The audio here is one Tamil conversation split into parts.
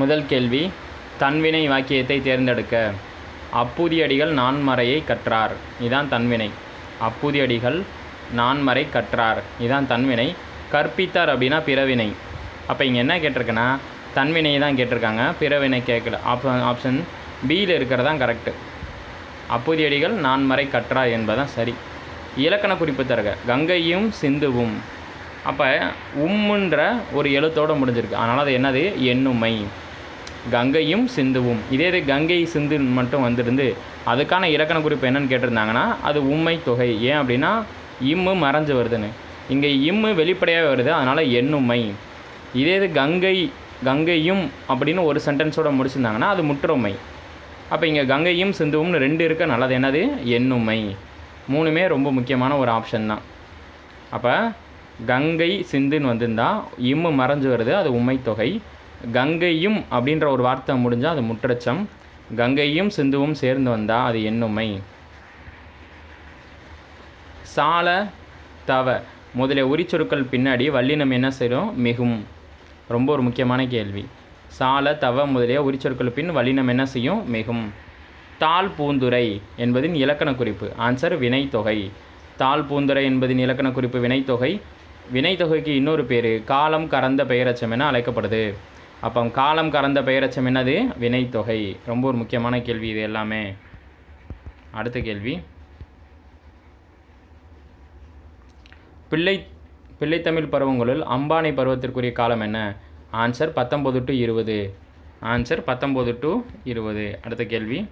முதல் கேள்வி தன்வினை வாக்கியத்தை தேர்ந்தெடுக்க அப்புதியடிகள் நான்மறையை கற்றார். இதான் தன்வினை அப்புதியடிகள் நான்மறை கற்றார். இதான் தன்வினை கற்பித்தார் அப்படின்னா பிறவினை. அப்போ இங்கே என்ன கேட்டிருக்குன்னா தன்வினை தான் கேட்டிருக்காங்க பிறவினை கேட்கல. ஆப்ஷன் ஆப்ஷன் பியில் இருக்கிறதான் கரெக்டு அப்புதியடிகள் நான்மறை கற்றார் என்பதான் சரி. இலக்கண குறிப்பு தருக. கங்கையும் சிந்துவும். அப்போ உம்முன்ற ஒரு எழுத்தோடு முடிஞ்சிருக்கு. அதனால் அது என்னது? எண்ணுமை. கங்கையும் சிந்துவும். இதே இது கங்கை சிந்து மட்டும் வந்திருந்து அதுக்கான இலக்கண குறிப்பு என்னன்னு கேட்டிருந்தாங்கன்னா அது உண்மை தொகை. ஏன் அப்படின்னா இம்மு மறைஞ்சு வருதுன்னு. இங்கே இம்மு வெளிப்படையாக வருது அதனால் எண்ணுமை இதே இது கங்கை கங்கையும் அப்படின்னு ஒரு சென்டென்ஸோட முடிச்சிருந்தாங்கன்னா அது முற்றுமை அப்போ இங்கே கங்கையும் சிந்துவும்னு ரெண்டு இருக்க நல்லது என்னது? எண்ணுமை மூணுமே ரொம்ப முக்கியமான ஒரு ஆப்ஷன் தான். அப்போ கங்கை சிந்துன்னு வந்திருந்தா இம்மு மறைஞ்சு வருது அது உண்மை தொகை. கங்கையும் அப்படின்ற ஒரு வார்த்தை முடிஞ்சால் அது முற்றச்சம். கங்கையும் சிந்துவும் சேர்ந்து வந்தால் அது எண்ணுமை சால தவ. முதலிய உரிச்சொற்கள் பின்னாடி வல்லினம் என்ன செய்கிறோம் மிகும். ரொம்ப ஒரு முக்கியமான கேள்வி. சால தவ முதலிய உரிச்சொற்கள் பின் வல்லினம் என்ன செய்யும்? மிகும். தால் பூந்துரை என்பதின் இலக்கண குறிப்பு. ஆன்சர் வினைத்தொகை தால் பூந்துரை என்பதின் இலக்கண குறிப்பு வினைத்தொகை வினைத்தொகைக்கு இன்னொரு பேர். காலம் கறந்த பெயரச்சம் என அழைக்கப்படுது. அப்போ காலம் கறந்த பெயரச்சம் என்னது? வினைத்தொகை. ரொம்ப ஒரு முக்கியமான கேள்வி இது எல்லாமே. அடுத்த கேள்வி. பிள்ளை பிள்ளைத்தமிழ் பருவங்களில் அம்பானை பருவத்திற்குரிய காலம் என்ன? ஆன்சர் பத்தொம்பது டு இருபது. ஆன்சர் பத்தொம்பது டு இருபது. அடுத்த கேள்வி.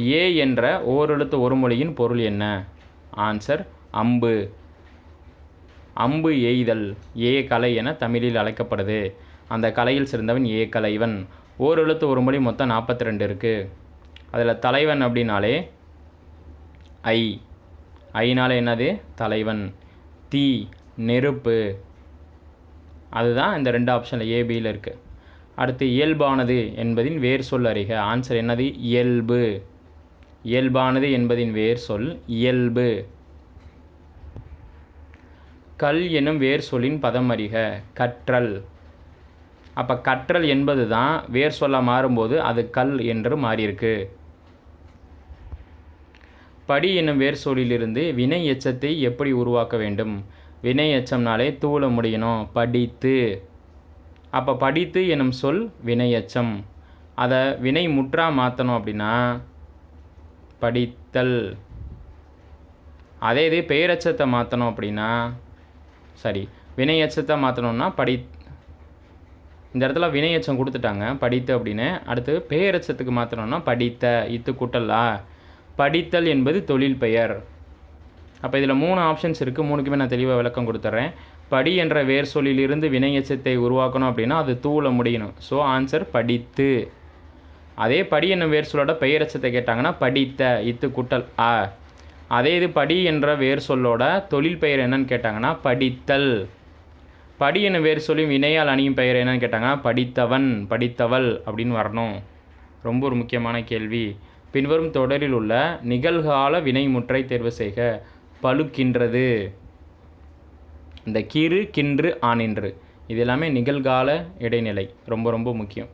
ஏ என்ற ஓரெழுத்து ஒரு மொழியின் பொருள் என்ன? ஆன்சர் அம்பு. அம்பு எய்தல். ஏ கலை என தமிழில் அழைக்கப்படுது. அந்த கலையில் சிறந்தவன் ஏ கலைவன். ஓர் எழுத்து ஒரு மொழி மொத்தம் நாற்பத்தி ரெண்டு இருக்குது அதில் தலைவன் அப்படின்னாலே ஐ. ஐனால் என்னது? தலைவன். தீ நெருப்பு. அதுதான் இந்த ரெண்டு ஆப்ஷனில் ஏபியில் இருக்குது அடுத்து இயல்பானது என்பதின் வேர் சொல் அறிக. ஆன்சர் என்னது? இயல்பு. இயல்பானது என்பதின் வேர் சொல் இயல்பு. கல் எனும் வேர் சொல்லின் பதம் அறிக. கற்றல். அப்போ கற்றல் என்பது தான் வேர் சொல்ல மாறும்போது அது கல் என்று மாறியிருக்கு. படி என்னும் வேர் சொல்லிலிருந்து வினை எச்சத்தை எப்படி உருவாக்க வேண்டும்? வினை எச்சம்னாலே தூள முடியணும் படித்து. அப்போ படித்து எனும் சொல் வினை எச்சம். அதை வினை முற்றா மாற்றணும் அப்படின்னா படித்தல். அதே இது பெயரச்சத்தை மாற்றணும் அப்படின்னா சரி வினை எச்சத்தை மாற்றணும்னா படி இந்த இடத்துல வினையச்சம் கொடுத்துட்டாங்க படித்து அப்படின்னு. அடுத்து பெயரச்சத்துக்கு மாற்றணும்னா படித்த இத்து கூட்டலா படித்தல் என்பது தொழில் பெயர். அப்போ இதில் மூணு ஆப்ஷன்ஸ் இருக்குது மூணுக்குமே நான் தெளிவாக விளக்கம் கொடுத்துட்றேன் படி என்ற வேர் சொல்லிலிருந்து வினையச்சத்தை உருவாக்கணும் அப்படின்னா அது தூள முடியணும். ஸோ ஆன்சர் படித்து. அதே படி என்னும் வேர் சொல்லோட பெயரச்சத்தை கேட்டாங்கன்னா படித்த இத்து குட்டல் ஆ அதே இது படி என்ற வேர் சொல்லோட தொழில் பெயர் என்னன்னு கேட்டாங்கன்னா படித்தல். படி என்ன வேறு சொல்லி வினையால் அணியும் பெயர் என்னன்னு கேட்டாங்கன்னா படித்தவன் படித்தவள் அப்படின்னு வரணும். ரொம்ப ஒரு முக்கியமான கேள்வி. பின்வரும் தொடரில் உள்ள நிகழ்கால வினைமுற்றை தேர்வு செய்க. பழுக்கின்றது. இந்த கிறு கின்று ஆனின்று. இது எல்லாமே நிகழ்கால இடைநிலை. ரொம்ப ரொம்ப முக்கியம்.